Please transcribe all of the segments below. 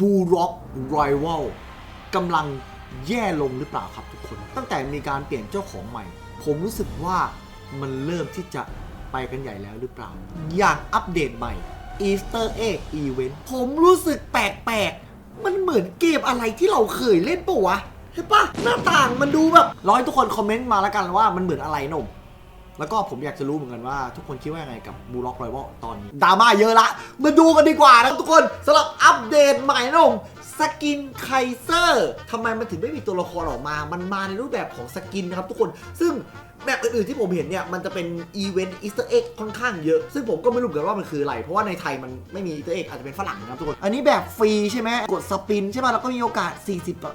บูร็อกร i วัลกำลังแย่ลงหรือเปล่าครับทุกคน ตั้งแต่มีการเปลี่ยนเจ้าของใหม่ ผมรู้สึกว่ามันเริ่มที่จะไปกันใหญ่แล้วหรือเปล่า อย่างอัปเดตใหม่ Easter Egg Event ผมรู้สึกแปลกๆ มันเหมือนเกมอะไรที่เราเคยเล่นปะวะใช่ปะหน้าต่างมันดูแบบร้อยทุกคนคอมเมนต์มาแล้วกันว่ามันเหมือนอะไรหนุ่ม แล้วก็ผมอยากจะรู้เหมือนกันว่า ทุกคนคิดว่ายังไงกับบูล็อกรอยวอตอนนี้ดราม่าเยอะละ มาดูกันดีกว่านะทุกคนสำหรับอัปเดตใหม่นะผม สกินไคเซอร์ทำไมมันถึงไม่มีตัวละครออกมา มันมาในรูปแบบของสกินนะครับทุกคน ซึ่งแบบอื่นๆที่ผมเห็นเนี่ย มันจะเป็นอีเวนต์อีสเตอร์เอ็กค่อนข้างเยอะ ซึ่งผมก็ไม่รู้เหมือนกันว่ามันคืออะไร เพราะว่าในไทยมันไม่มีอีสเตอร์เอ็กอาจจะเป็นฝรั่งนะครับทุกคน อันนี้แบบฟรีใช่ไหม กดสปินใช่ไหมแล้วก็มีโอกาส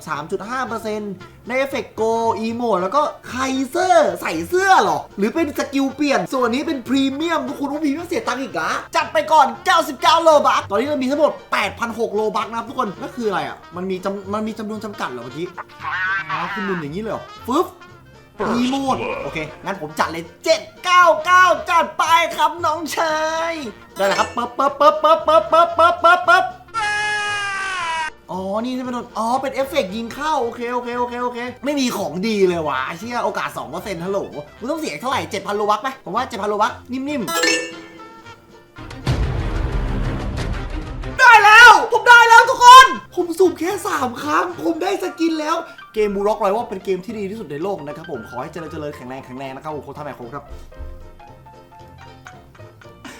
43.5%ในเอฟเฟกโกอีโมแล้วก็ไคเซอร์ใส่เสื้อหรอ หรือเป็นสกิลเปลี่ยน ส่วนนี้เป็นพรีเมียมทุกคนว่าพรีเมียมเสียตังค์อีกเหรอจัดไปก่อน 99โลบัคตอนนี้เรามีทั้งหมด8,600โลบัคนะครับทุกคนนั่นคืออะไรอะ มันมีจำมันมีจำนวนจำกัดเหรอเมื่อกี้อ๋อคุณมุนอย่างนี้เลยเหรอฟึ๊บมีโหมดโอเค งั้นผมจัดเลย799จัดไปครับน้องชาย ได้แล้วครับปึ๊บปึ๊บปึ๊บปึ๊บปึ๊บปึ๊บปึ๊บปึ๊บปึ๊บอ๋อ นี่เป็นอ๋อ เป็นเอฟเฟกต์ยิงเข้า โอเค โอเค โอเค โอเค ไม่มีของดีเลยวะเชี่ยโอกาส2%ฮัลโหลมึงต้องเสียเท่าไหร่7,000โลบักไหมผมว่า7,000โลบักนิ่มๆ 3 ครั้งผมได้สกินแล้วเกมบูร็อกไรว่าเป็นเกมที่ดีที่สุดในโลกนะครับผมขอให้เจริญเจริญแข็งแรงแข็งแรงนะครับผมโคตรทำแหม่โคตรครับ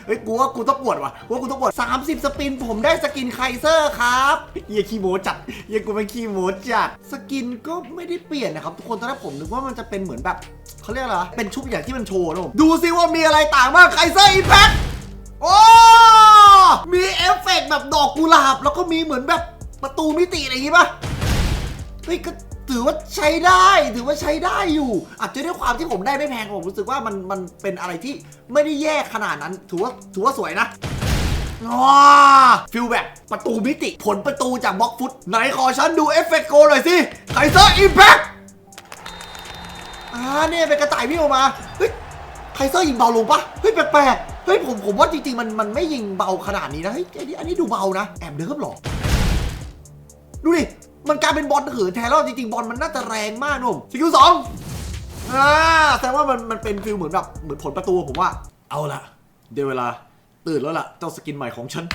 เฮ้ยกูว่ากูต้องปวดว่ะกูว่ากูต้องปวด 30 สปิน ผมได้สกินไคเซอร์ครับเฮียขี้โมจัดเฮียกูเป็นขีโมจัด สกินก็ไม่ได้เปลี่ยนนะครับทุกคนตอนแรกผมนึกว่ามันจะเป็นเหมือนแบบเขาเรียกอะไรวะเป็นชุดอย่างที่มันโชว์นะผมดูซิว่ามีอะไรต่างบ้างไคเซอร์อิมแพคโอ้มีเอฟเฟกต์แบบดอกกุหลาบ แล้วก็มีเหมือนแบบ ประตูมิติอะไรอย่างงี้ป่ะเฮ้ยก็ถือว่าใช้ได้ถือว่าใช้ได้อยู่ อาจจะด้วยความที่ผมได้ไม่แพงผมรู้สึกว่ามันมันเป็นอะไรที่ไม่ได้แย่ขนาดนั้น ถือว่าถือว่าสวยนะว้าฟิลแบบประตูมิติ ผลประตูจากบล็อกฟุต ไหนขอฉันดูเอฟเฟกต์โกหน่อยสิไคเซอร์อิมแพคอ่าเนี่ยเป็นกระต่ายวิ่งออกมา เฮ้ยไคเซอร์ยิงเบาลงปะเฮ้ยแปลกๆเฮ้ยผมผมว่าจริงๆมันมันไม่ยิงเบาขนาดนี้นะเฮ้ยอันนี้อันนี้ดูเบานะ แอบเดิมหรอ ดูดิ มันกลายเป็นบอลเหินแทนแล้วจริงๆ บอลมันน่าจะแรงมากนุ่มสกิลสองอ่าแสดงว่ามันมันเป็นฟิลเหมือนแบบเหมือนผลประตูผมว่า เอาละเดี๋ยวเวลาตื่นแล้วล่ะ เจ้าสกินใหม่ของฉัน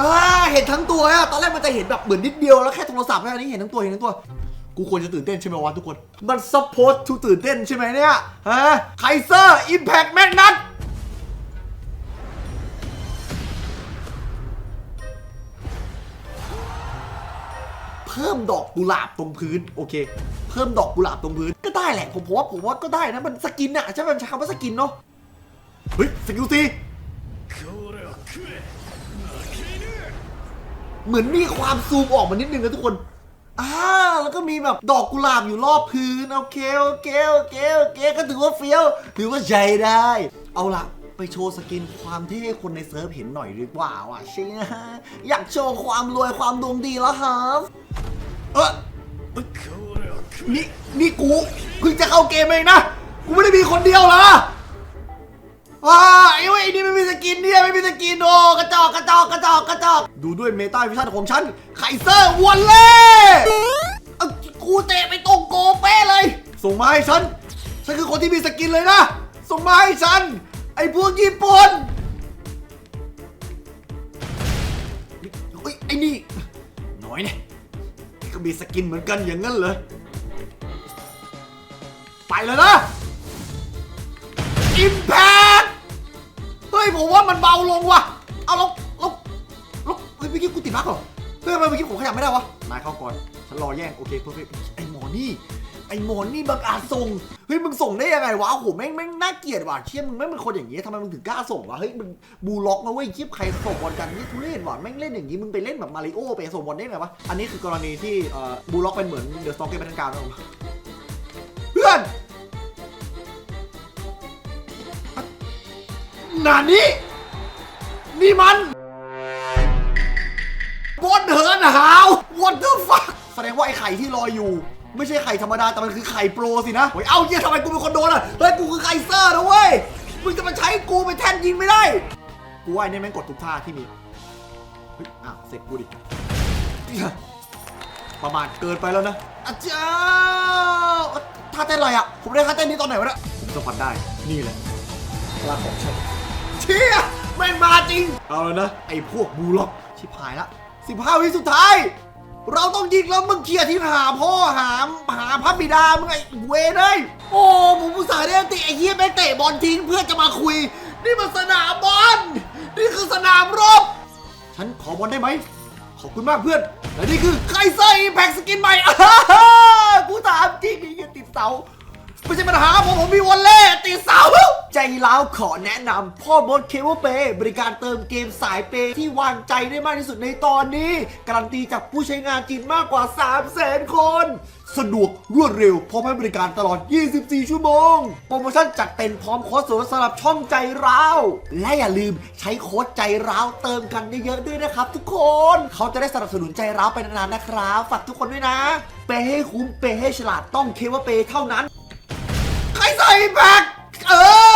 อ่าเห็นทั้งตัวอะตอนแรกมันจะเห็นแบบเหมือนนิดเดียวแล้วแค่โทรศัพท์แค่นี้เห็นทั้งตัวเห็นทั้งตัว กูควรจะตื่นเต้นใช่ไหมวะทุกคน มันซัพพอร์ตทูตื่นเต้นใช่ไหมเนี่ยฮะไคเซอร์อิมแพคแมกนั กุหลาบตรงพื้นโอเค เพิ่มดอกกุหลาบตรงพื้นก็ได้แหละผมผมว่าผมว่าก็ได้นะมันสกินอะใช่ไหมใช้คำว่าสกินเนาะเฮ้ยสกิลตีเหมือนมีความซูมออกมานิดนึงนะทุกคนอ่าแล้วก็มีแบบดอกกุหลาบอยู่รอบพื้นโอเคโอเคโอเคโอเคก็ถือว่าเฟี้ยวถือว่าใช้ได้ เอาละไปโชว์สกินความเท่คนในเซิร์ฟเห็นหน่อยดีกว่าว่ะใช่ไหมอยากโชว์ความรวยความดวงดีแล้วครับ เออนี่นี่กูเพิ่งจะเข้าเกมเองนะ กูไม่ได้มีคนเดียวหรอว้าไอ้เว้ยไอ้นี่ไม่มีสกินเนี่ยไม่มีสกินโอ้กระจอกกระจอกกระจอกกระจอกดูด้วยเมตาวิชั่นของฉันไคเซอร์วันเล่กูเตะไปตรงโกเป้เลย ส่งมาให้ฉัน ฉันคือคนที่มีสกินเลยนะ ส่งมาให้ฉัน ไอ้พวกญี่ปุ่นไอ้นี่ มีสกินเหมือนกันอย่างนั้นเหรอ ไปเลยนะอิมแพคเฮ้ยผมว่ามันเบาลงว่ะ เอาลงลงลงเฮ้ยเมื่อกี้กูติดบั๊กเหรอ เฮ้ยทำไมเมื่อกี้ผมขยับไม่ได้วะ นายเข้าก่อน ฉันรอแย่ง โอเคเพอร์เฟไอหมอนี่ ไอ้หมอนี่บังอาจส่ง เฮ้ยมึงส่งได้ยังไงวะโอ้โหแม่งแม่งน่าเกลียดว่ะเชี่ยมึงแม่งเป็นคนอย่างงี้ทำไมมึงถึงกล้าส่งวะเฮ้ยมึงบูล็อกนะเว้ยเชี่ยใครส่งบอลกันนี่ทุเรศว่ะแม่งเล่นอย่างงี้มึงไปเล่นแบบมาริโอไปส่งบอลได้ไงวะอันนี้คือกรณีที่เอ่อบูล็อกเป็นเหมือนเดอะสต็อกเกอร์เป็นทางการนะผมเพื่อนนานี่นี่มันบอลเหินหาว what the fuck แสดงว่าไอ้ไข่ที่ลอยอยู่ ไม่ใช่ไข่ธรรมดาแต่มันคือไข่โปรสินะเฮ้ยเอ้าเหี้ยทำไมกูเป็นคนโดนอะเฮ้ยกูคือไข่เซอร์นะเว้ยมึงจะมาใช้กูเป็นแท่นยิงไม่ได้กูว่าไอ้เนี่ยแม่งกดทุกท่าที่มีเฮ้ยอ้าวเสร็จกูดิประมาทเกินไปแล้วนะอาจารย์ท่าเต้นอะไรอะ ผมได้ท่าเต้นนี้ตอนไหนวะเนี่ยผมสัมผัสได้นี่แหละพลังของฉันเชี่ยแม่งมาจริง เอาแล้วนะ ไอ้พวกบูล็อกชิบหายละ15วิสุดท้าย เราต้องยิงแล้วมึงเคลียร์ที่หาพ่อหาหาพระบิดามึงไอ้เวรเลยโอ้ผมอุตส่าห์ได้อันติไอ้เหี้ยแม่งเตะบอลทิ้งเพื่อจะมาคุย นี่มันสนามบอลนี่คือสนามรบ ฉันขอบอลได้ไหม ขอบคุณมากเพื่อน และนี่คือไคเซอร์อีแพ็กสกินใหม่อ้าฮ่ากูถามจริงไอ้เหี้ยติดเสาไม่ใช่ปัญหาผมผมมีวอลเล่ติดเสา ใจร้าวขอแนะนำพ่อบดเคเบิลเปบริการเติมเกมสายเปย์ที่วางใจได้มากที่สุดในตอนนี้ การันตีจากผู้ใช้งานจริงมากกว่า 3 0 0 0 0 0 คน สะดวกรวดเร็วพร้อมให้บริการตลอด 24 ชั่วโมง โปรโมชั่นจัดเต็มพร้อมโค้ดส่วนลดสำหรับช่องใจร้าวและอย่าลืมใช้โค้ดใจร้าวเติมกันเยอะๆด้วยนะครับ ทุกคนเขาจะได้สนับสนุนใจร้าวไปนานๆนะครับฝากทุกคนด้วยนะ เปย์ให้คุ้มเปย์ให้ฉลาดต้องเคเบิลเปย์เท่านั้นใครใส่แบ็คเออ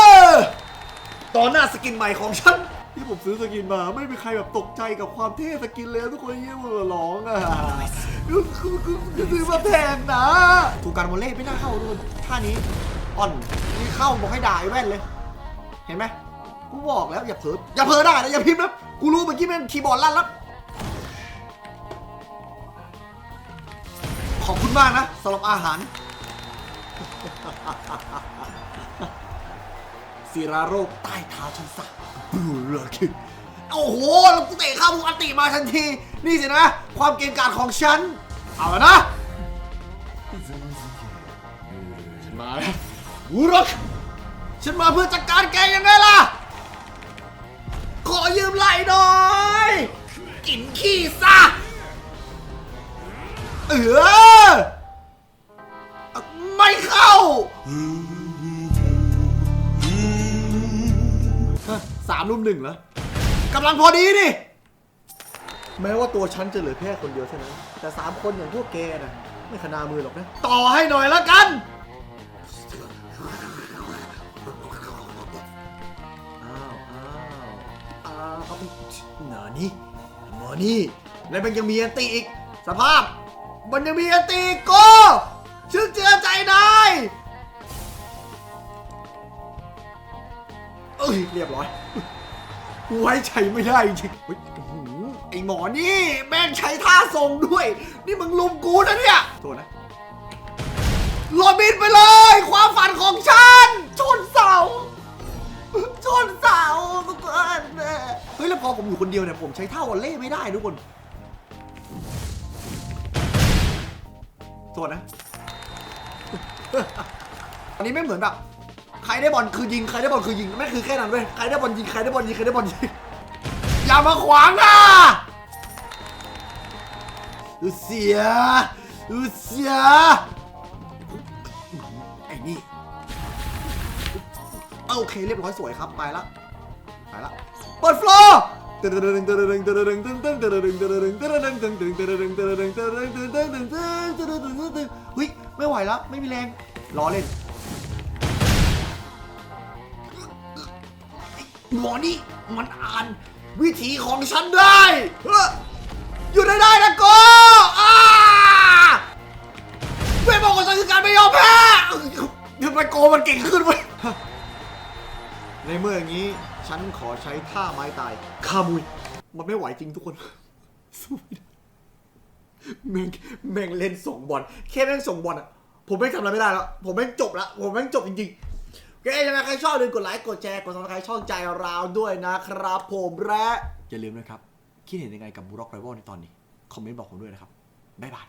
ตอนหน้าสกินใหม่ของฉัน ที่ผมซื้อสกินมาไม่มีใครแบบตกใจกับความเท่สกินเลยทุกคนเยี่ยมร้องอะคือคือคือซื้อมาแพงนะถูกการโมเล่ไม่น่าเข้าทุกคนท่านี้อ่อนนี่เข้าบอกให้ด่าไอ้แว่นเลย เห็นไหมกูบอกแล้วอย่าเผลออย่าเผลอได้นะอย่าพิมพ์นะกูรู้เมื่อกี้แม่งคีย์บอร์ดลั่นแล้วขอบคุณมากนะสำหรับอาหาร ศิราโรคใต้เท้าฉันสักบลูเลอร์คิโอ้โหแล้วกูเตะเข้ามุกอันติมาทันที นี่สินะ ความเก่งกาจของฉัน เอาละนะฉันมาแล้วบูรักฉันมาเพื่อจัดการแกยังไงล่ะ ขอยืมไหล่หน่อย กินขี้ซะ เออ ไม่เข้า สามรุ่มหนึ่งเหรอกำลังพอดีนี่ แม้ว่าตัวฉันจะเหลือแค่คนเดียวเท่านั้น แต่สามคนอย่างพวกแกนะไม่ขนามือหรอกนะ ต่อให้หน่อยแล้วกัน อ้าวอ้าวอ้าวเอาหนานี่หมอนี่ แล้วมันยังมีอันตีอีก สภาพ มันยังมีอันตีอีกโก็ชึกเจือใจนาย ยเรียบร้อยไว้ใจไม่ได้จริงเฮ้ยโอ้โหไอหมอนี่แม่งใช้ท่าทรงด้วย นี่มึงลุมกูนะเนี่ยโทษนะโรบินไปเลย ความฝันของฉัน ชนเสา ชนเสาทุกคนเฮ้ยแล้วพอผมอยู่คนเดียวเนี่ยผมใช้ท่าวอลเล่ไม่ได้ทุกคนโทษนะ อันนี้ไม่เหมือนแบบ ใครได้บอลคือยิง ใครได้บอลคือยิงไม่คือแค่นั้นเว้ย ใครได้บอลยิง ใครได้บอลยิง ใครได้บอลยิง อย่ามาขวางอะอุเสียอุเสียไอ้นี่โอเคเรียบร้อยสวยครับ ไปละ ไปละ เปิดฟลอร์เฮ้ยไม่ไหวแล้วไม่มีแรงล้อเล่น หมอนี่มันอ่านวิถีของฉันได้เฮ้ออยู่ได้ได้นะโกอ้าเวทมนต์ของฉันคือการไม่ยอมแพ้ทำไมโกมันเก่งขึ้นว้ยในเมื่ออย่างนี้ฉันขอใช้ท่าไม้ตายคามุย มันไม่ไหวจริงทุกคนสู้ไม่ได้แม่งแม่งเล่นส่งบอลแค่แม่งส่งบอลอะผมไม่งทำอะไรไม่ได้แล้ว ผมแม่งจบล้วผมแม่งจบจริงๆ ก็เคยังไงใครชอบลืมกดไลค์กดแชร์กดซับสไครต์ช่องใจราวด้วยนะครับ ผมและอย่าลืมนะครับ คิดเห็นยังไงกับบูร็อกไรวอลในตอนนี้ คอมเมนต์บอกผมด้วยนะครับ บ๊ายบาย